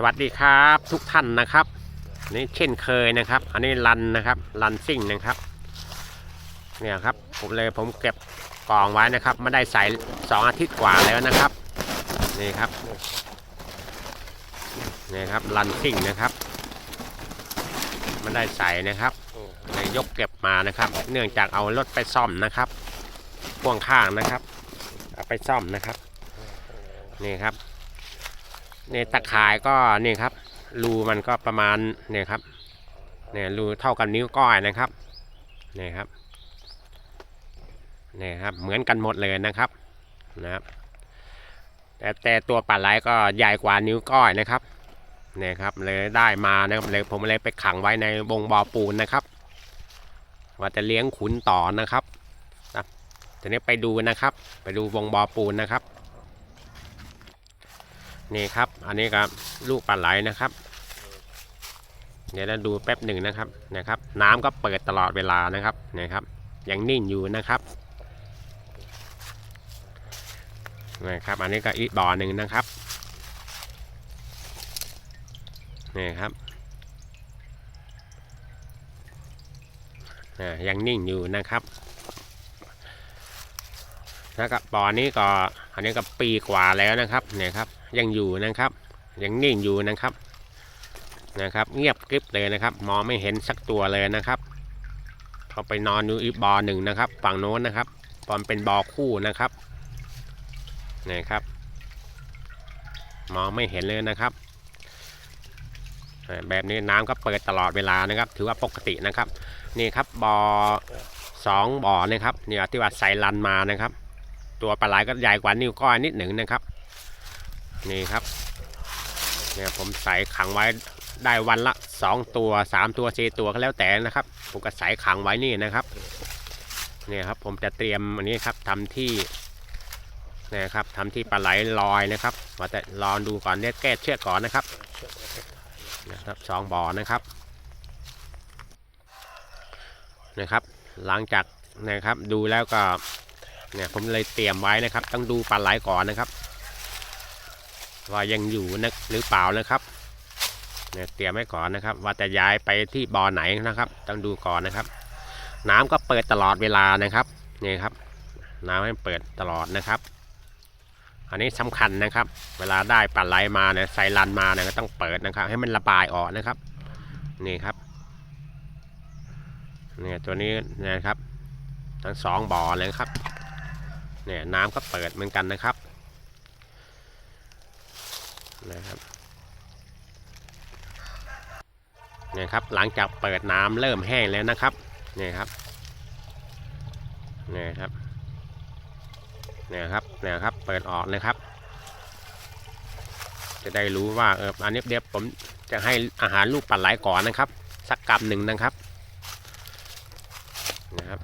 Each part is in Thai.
สวัสดีครับทุกท่านนะครับนี่เช่นเคยนะครับ อันนี้รันนะครับรันซิ่งนะครับ เนี่ยครับผมเลยผมเก็บกล่องไว้นะครับไม่ได้ใส่สองอาทิตย์กว่าแล้วนะครับนี่ครับนี่ครับรันซิ่งนะครับไม่ได้ใส่นะครับเลยยกเก็บมานะครับ เนื่องจากเอารถไปซ่อมนะครับพ่วงข้างนะครับเอาไปซ่อมนะครับนี่ครับ เนี่ยตะข่ายก็นี่ครับรูมันก็ประมาณเนี่ยครับเนี่ยรูเท่ากับนิ้วก้อยนะครับเนี่ยครับเนี่ยครับเหมือนกันหมดเลยนะครับนะครับ แต่แต่ตัวปลาไหลก็ใหญ่กว่านิ้วก้อยนะครับเนี่ยครับเลยได้มานะครับเลยผมเลยไปขังไว้ในวงบ่อปูนนะครับ ว่าจะเลี้ยงขุนต่อนะครับนะทีนี้ไปดูนะครับ ไปดูวงบ่อปูนนะครับ นี่ครับ อันนี้ก็ลูกปลาไหลนะครับ เดี๋ยวเราดูแป๊บหนึ่งนะครับนะครับ น้ำก็เปิดตลอดเวลานะครับนี่ครับ ยังนิ่งอยู่นะครับนะครับ อันนี้ก็อีกบ่อหนึ่งนะครับนี่ครับอ่ายังนิ่งอยู่นะครับแล้วก็บ่อนี้ก็อันนี้ก็ปีกว่าแล้วนะครับเนี่ยครับ ยังอยู่นะครับ ยังนิ่งอยู่นะครับนะครับ เงียบกริบเลยนะครับ มองไม่เห็นสักตัวเลยนะครับเขาไปนอนอยู่อีกบ่อหนึ่งนะครับ ฝั่งโน้นนะครับตอนเป็นบ่อคู่นะครับนี่ครับ มองไม่เห็นเลยนะครับ แบบนี้น้ำก็เปิดตลอดเวลานะครับ ถือว่าปกตินะครับ นี่ครับบ่อสองบ่อนะครับเนี่ยที่ว่าใส่ลันมานะครับ ตัวปลาไหลก็ใหญ่กว่านิ้วก้อยนิดหนึ่งนะครับ นี่ครับเนี่ยผมใส่ขังไว้ได้วันละ 2 ตัว 3 ตัว4ตัวก็แล้วแต่นะครับ ผมก็ใส่ขังไว้นี่นะครับเนี่ยครับผมจะเตรียมอันนี้ครับทำที่เนี่ยครับทำที่ปลาไหลลอยนะครับว่าแต่รองดูก่อนเนี่ยแก้เชือกก่อนนะครับนะครับสองบ่อนะครับนะครับ หลังจากนะครับดูแล้วก็เนี่ยผมเลยเตรียมไว้นะครับ ต้องดูปลาไหลก่อนนะครับ ว่ายังอยู่นะหรือเปล่านะครับเนี่ยเตรียมไว้ก่อนนะครับ ว่าจะย้ายไปที่บ่อไหนนะครับ ต้องดูก่อนนะครับ น้ำก็เปิดตลอดเวลานะครับนี่ครับ น้ำให้เปิดตลอดนะครับ อันนี้สำคัญนะครับ เวลาได้ปลาไหลมาเนี่ยใส่ลันมาเนี่ยก็ต้องเปิดนะครับ ให้มันระบายออกนะครับนี่ครับเนี่ยตัวนี้นะครับทั้งสองบ่อเลยครับเนี่ยน้ำก็เปิดเหมือนกันนะครับ นะครับนี่ครับ หลังจากเปิดน้ำเริ่มแห้งแล้วนะครับนี่ครับนี่ครับนี่ครับนี่ครับ เปิดออกเลยครับ จะได้รู้ว่าเอออันนี้เดี๋ยวผมจะให้อาหารลูกปลาไหลก่อนนะครับ สักกำหนึ่งนะครับนะครับ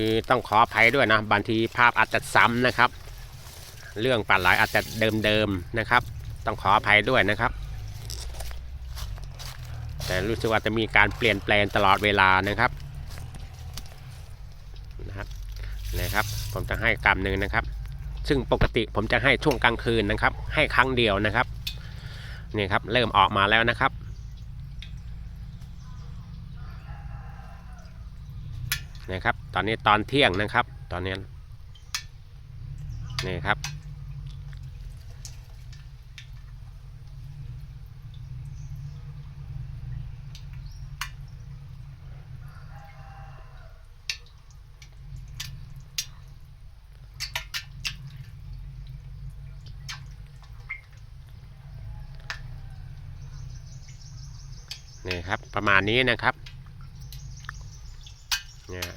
คือต้องขออภัยด้วยนะบางทีภาพอาจจะซ้ำนะครับ เรื่องปลาไหลอาจจะเดิมๆนะครับ ต้องขออภัยด้วยนะครับ แต่รู้สึกว่าจะมีการเปลี่ยนแปลงตลอดเวลานะครับนะครับนะครับ ผมจะให้กรรมหนึ่งนะครับ ซึ่งปกติผมจะให้ช่วงกลางคืนนะครับ ให้ครั้งเดียวนะครับนี่ครับเริ่มออกมาแล้วนะครับ นะครับ ตอนนี้ตอนเที่ยงนะครับ ตอนนี้นี่ครับ นี่ครับประมาณนี้นะครับเนี่ย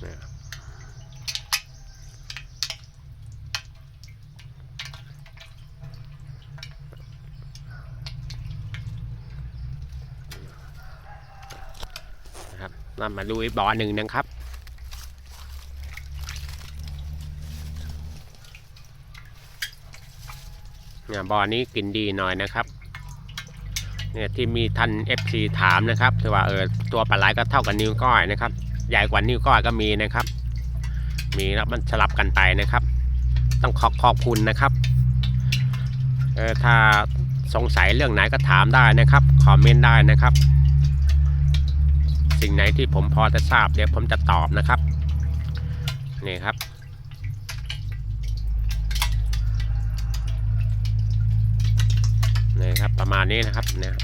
เนี่ยนะครับ เรามาดูอีกบ่อหนึ่งนะครับ เนี่ยบ่อนี้กินดีหน่อยนะครับเนี่ยที่มีท่าน FC ถามนะครับว่าเออตัวปลาไหลก็เท่ากับนิ้วก้อยนะครับ ใหญ่กว่านิ้วก้อยก็มีนะครับ มีแล้วมันสลับกันไปนะครับ ต้องขอบขอบคุณนะครับเออถ้าสงสัยเรื่องไหนก็ถามได้นะครับคอมเมนต์ได้นะครับ สิ่งไหนที่ผมพอจะทราบเดี๋ยวผมจะตอบนะครับนี่ครับ นี่ครับประมาณนี้นะครับเนี่ย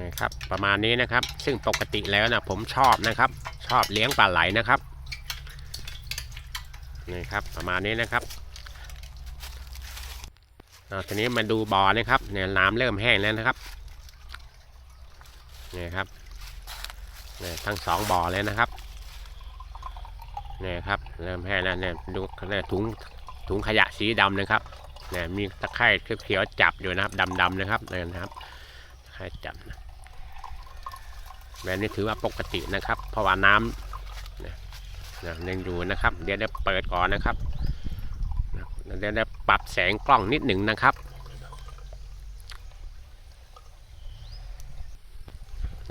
นี่ครับประมาณนี้นะครับ ซึ่งปกติแล้วนะผมชอบนะครับ ชอบเลี้ยงปลาไหลนะครับนี่ครับประมาณนี้นะครับทีนี้มาดูบ่อนะครับเนี่ยน้ำเริ่มแห้งแล้วนะครับนี่ครับเนี่ยทั้งสองบ่อเลยนะครับนี่ครับ เริ่มแห้งแล้วเนี่ยดูเนี่ยถุงถุงขยะสีดำนะครับเนี่ยมีตะไคร่เขียวจับอยู่นะครับดำๆนะครับเนี่ยนะครับตะไคร่จับนะ แบบนี้ถือว่าปกตินะครับ เพราะว่าน้ำนี่ยเนี่ยยังอยู่นะครับ เดี๋ยวได้เปิดก่อนนะครับเดี๋ยวได้ปรับแสงกล้องนิดหนึ่งนะครับ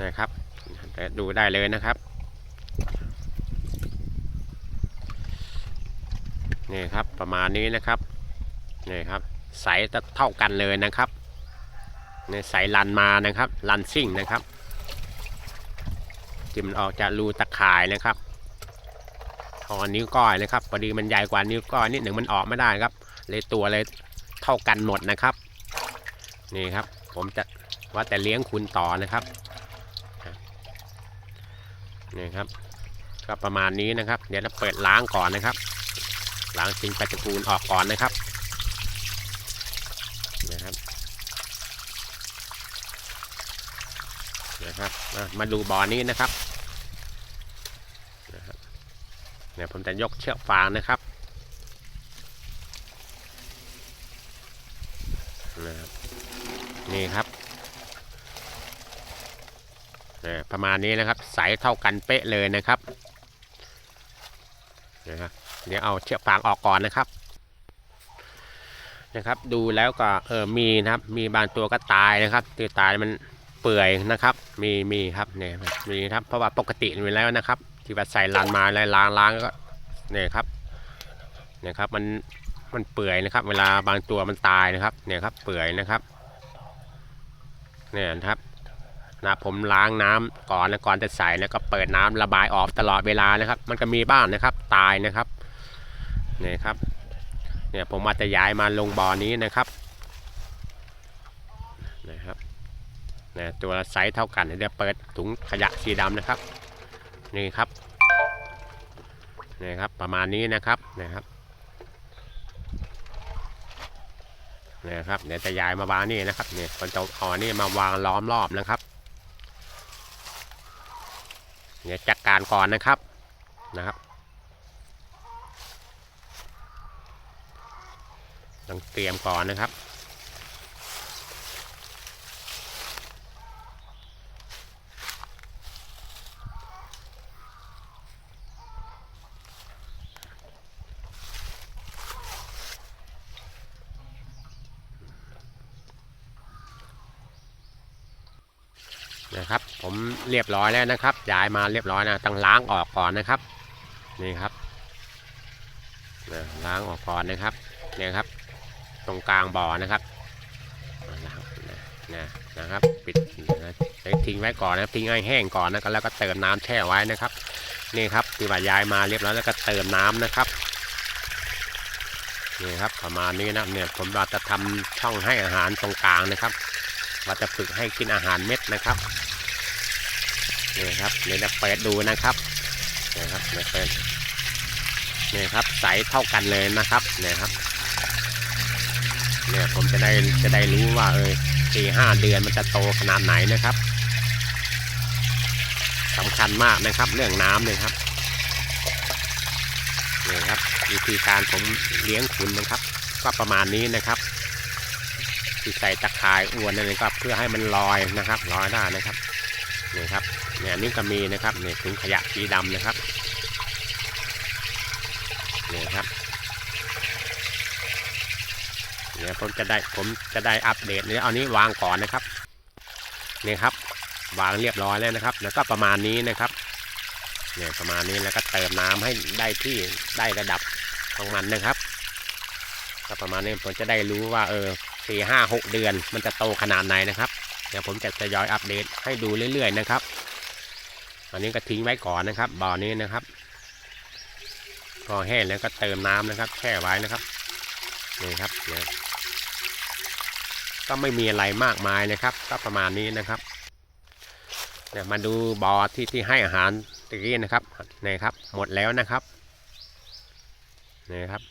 นะครับดูได้เลยนะครับนี่ครับประมาณนี้นะครับนี่ครับใสจะเท่ากันเลยนะครับในใสลันมานะครับลันซิ่งนะครับ ที่มันออกจากรูตะข่ายนะครับพอนิ้วก้อยนะครับพอดีมันใหญ่กว่านิ้วก้อยนิดหนึ่งมันออกไม่ได้ครับ เลยตัวเลยเท่ากันหมดนะครับ นี่ครับ ผมจะว่าแต่เลี้ยงคุณต่อนะครับนี่ครับ ก็ประมาณนี้นะครับ เดี๋ยวเราเปิดล้างก่อนนะครับล้างสิ่งปฏิกูลออกก่อนนะครับนะครับนะครับมาดูบ่อนี้นะครับ นี่ยผมจะยกเชือกฟางนะครับนะครับนี่ครับประมาณนี้นะครับใสเท่ากันเป๊ะเลยนะครับนะครับเดี๋ยวเอาเชือกฟางออกก่อนนะครับนะครับ ดูแล้วก็เออมีนะครับ มีบางตัวก็ตายนะครับที่ตายมันเปื่อยนะครับ มีมีครับเนี่ยมีครับเพราะว่าปกติมีแล้วนะครับ ที่ว่าใส่ลันมาแล้วล้างล้างก็เนี่ยครับเนี่ยครับมันมันเปื่อยนะครับ เวลาบางตัวมันตายนะครับ เนี่ยครับเปื่อยนะครับเนี่ยนะครับนะผมล้างน้ำก่อนนะก่อนจะใส่แล้วก็เปิดน้ำระบายออกตลอดเวลานะครับ มันก็มีบ้างนะครับ ตายนะครับเนี่ยครับเนี่ยผมมาจะย้ายมาลงบ่อนี้นะครับนะครับเนี่ยตัวไซส์เท่ากันเดี๋ยวเปิดถุงขยะสีดำนะครับ นี่ครับนี่ครับประมาณนี้นะครับนะครับนี่ครับเดี๋ยวจะย้ายมาวางนี่นะครับเนี่ยคนจะเอานี่มาวางล้อมรอบนะครับเนี่ยจัดการก่อนนะครับนะครับต้องเตรียมก่อนนะครับ นะครับ ผมเรียบร้อยแล้วนะครับย้ายมาเรียบร้อยนะต้องล้างออกก่อนนะครับนี่ครับนะล้างออกก่อนนะครับเนี่ยครับ ตรงกลางบ่อนะครับล้างนะนะนะครับ ปิดนะทิ้งไว้ก่อนนะทิ้งให้แห้งก่อนนะแล้วก็เติมน้ำแช่ไว้นะครับ นี่ครับที่ว่าย้ายมาเรียบร้อยแล้วก็เติมน้ำนะครับนี่ครับประมาณนี้นะเนี่ยผมเราจะทำช่องให้อาหารตรงกลางนะครับ เราจะฝึกให้กินอาหารเม็ดนะครับนี่ครับเดี๋ยวจะเปิดดูนะครับนี่ครับเดี๋ยวเปิดนี่ครับใสเท่ากันเลยนะครับเนี่ยครับเนี่ยผมจะได้จะได้รู้ว่าเออสี่ห้าเดือนมันจะโตขนาดไหนนะครับสำคัญมากนะครับเรื่องน้ำเลยครับนี่ครับวิธีการผมเลี้ยงคุณนะครับ ก็ประมาณนี้นะครับ ที่ใส่ตะข่ายอวนนั่นเองครับ เพื่อให้มันลอยนะครับลอยได้นะครับนี่ครับเนี่ยนนี้ก็มีนะครับเนี่ยถุงขยะสีดำนะครับนี่ครับเดี๋ยผมจะได้ผมจะได้อัปเดตเนี่ยเอานี้วางก่อนนะครับนี่ครับ วางเรียบร้อยแล้วนะครับ แล้วก็ประมาณนี้นะครับเนี่ยประมาณนี้แล้วก็เติมน้ำให้ได้ที่ได้ระดับของมันนะครับก็ประมาณนี้ผมจะได้รู้ว่าเออ สี่ห้าหกเดือน มันจะโตขนาดไหนนะครับ เดี๋ยวผมจะทยอยอัปเดตให้ดูเรื่อย ๆ นะครับอันนี้ก็ทิ้งไว้ก่อนนะครับ บ่อนี้นะครับ พอแห้งแล้วก็เติมน้ำนะครับแช่ไว้นะครับนี่ครับเนี่ยก็ไม่มีอะไรมากมายนะครับ ก็ประมาณนี้นะครับเนี่ยมาดูบ่อที่ที่ให้อาหารตะกี้นะครับนี่ครับ หมดแล้วนะครับนี่ครับ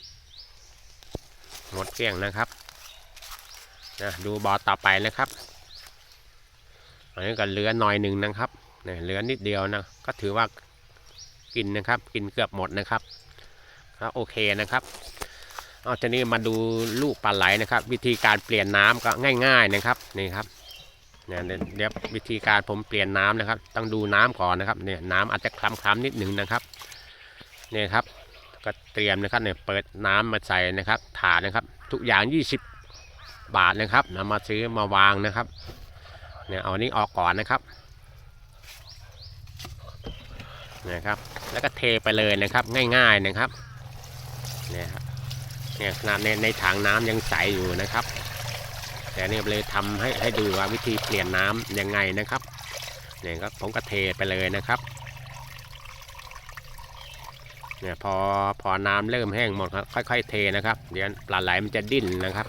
หมดเกลี้ยงนะครับ นะดูบอต่อไปนะครับอันนี้ก็เหลือหน่อยหนึ่งนะครับเนี่ยเหลือนิดเดียวนะก็ถือว่ากินนะครับกินเกือบหมดนะครับก็โอเคนะครับเอาทีนี้มาดูลูกปลาไหลนะครับ วิธีการเปลี่ยนน้ำก็ง่าย ๆนะครับนี่ครับเนี่ยเดี๋ยววิธีการผมเปลี่ยนน้ำนะครับ ต้องดูน้ำก่อนนะครับเนี่ยน้ำอาจจะคล้ำๆนิดหนึ่งนะครับเนี่ยครับก็เตรียมนะครับเนี่ยเปิดน้ำมาใส่นะครับถานะครับ ทุกอย่าง 20 บาทนะครับนำมาซื้อมาวางนะครับ เนี่ยเอานี้ออกก่อนนะครับนี่ยครับ แล้วก็เทไปเลยนะครับง่ายๆนะครับเนี่ยครับเนี่ยขนาดในในถังน้ำยังใสอยู่นะครับ แต่เนี่ยเลยทำให้ให้ดูว่าวิธีเปลี่ยนน้ำยังไงนะครับเนี่ยก็ผมก็เทไปเลยนะครับเนี่ยพอพอน้ำเริ่มแห้งหมดครับค่อยๆเทนะครับ เดี๋ยวปลาไหลมันจะดิ้นนะครับ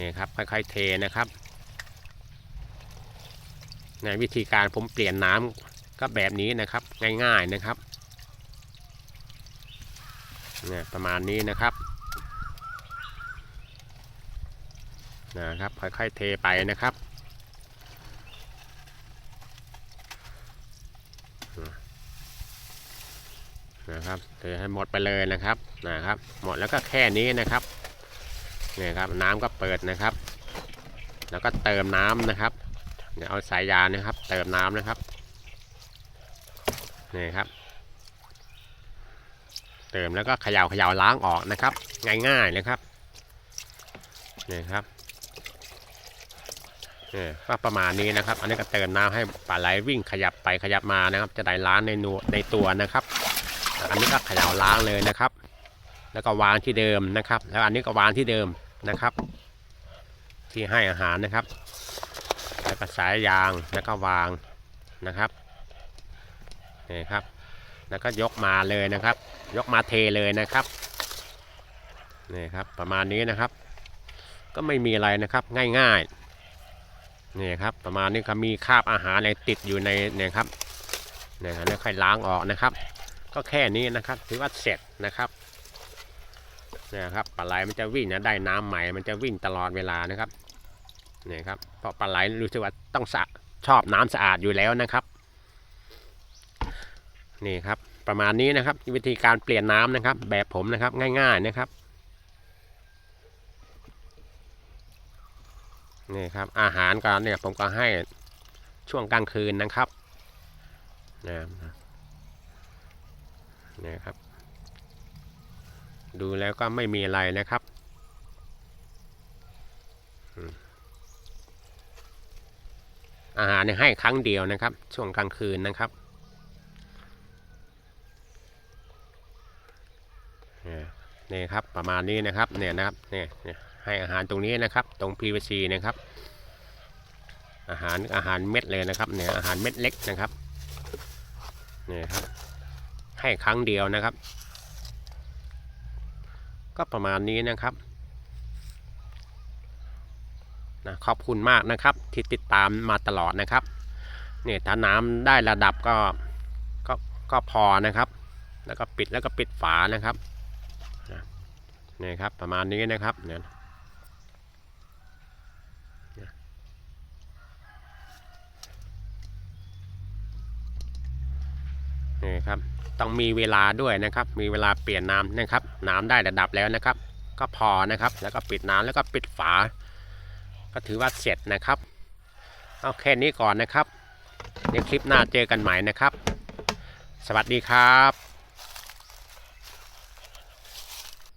นี่ครับค่อยๆเทนะครับในวิธีการผมเปลี่ยนน้ำก็แบบนี้นะครับง่ายๆนะครับเนี่ยประมาณนี้นะครับนะครับค่อยๆเทไปนะครับนะครับเทให้หมดไปเลยนะครับนะครับ หมดแล้วก็แค่นี้นะครับ เนี่ยครับน้ำก็เปิดนะครับ แล้วก็เติมน้ำนะครับเดี๋ยวเอาสายยานะครับ เติมน้ำนะครับนี่ครับ เติมแล้วก็เขย่าเขย่าล้างออกนะครับ ง่ายๆนะครับนี่ครับนี่ก็ประมาณนี้นะครับ อันนี้ก็เติมน้ำให้ปลาไหลวิ่งขยับไปขยับมานะครับ จะได้ล้างในนัวในตัวนะครับ อันนี้ก็เขย่าล้างเลยนะครับ แล้วก็วางที่เดิมนะครับ แล้วอันนี้ก็วางที่เดิมนะครับ ที่ให้อาหารนะครับแล้วก็สายยางแล้วก็วางนะครับนี่ครับ แล้วก็ยกมาเลยนะครับ ยกมาเทเลยนะครับนี่ครับประมาณนี้นะครับ ก็ไม่มีอะไรนะครับง่ายๆนี่ครับประมาณนี้ครับมีคราบอาหารอะไรติดอยู่ในเนี่ยครับเนี่ยครับแล้วค่อยล้างออกนะครับ ก็แค่นี้นะครับถือว่าเสร็จนะครับ นี่ยครับปลาไหลมันจะวิ่งนะได้น้ำใหม่ มันจะวิ่งตลอดเวลานะครับนี่ครับเพราะปลาไหลรู้สึกว่าต้องสะชอบน้ำสะอาดอยู่แล้วนะครับนี่ครับประมาณนี้นะครับ วิธีการเปลี่ยนน้ำนะครับ แบบผมนะครับง่าย ๆนะครับนี่ครับอาหารก็เนี่ยผมก็ให้ช่วงกลางคืนนะครับนะนี่ครับ ดูแล้วก็ไม่มีอะไรนะครับ อาหารให้ครั้งเดียวนะครับ ช่วงกลางคืนนะครับนี่ครับประมาณนี้นะครับเนี่ยนะครับเนี่ยให้อาหารตรงนี้นะครับ ตรง PVC นะครับ อาหารอาหารเม็ดเลยนะครับเนี่ยอาหารเม็ดเล็กนะครับนี่ครับให้ครั้งเดียวนะครับ ก็ประมาณนี้นะครับนะขอบคุณมากนะครับ ที่ติดตามมาตลอดนะครับเนี่ยถ้าน้ำได้ระดับก็ก็ก็พอนะครับ แล้วก็ปิดแล้วก็ปิดฝานะครับนะนี่ครับประมาณนี้นะครับเนี่ย นี่ครับต้องมีเวลาด้วยนะครับ มีเวลาเปลี่ยนน้ำนะครับ น้ำได้ระดับแล้วนะครับ ก็พอนะครับ แล้วก็ปิดน้ำแล้วก็ปิดฝา ก็ถือว่าเสร็จนะครับเอาแค่นี้ก่อนนะครับในคลิปหน้าเจอกันใหม่นะครับ สวัสดีครับ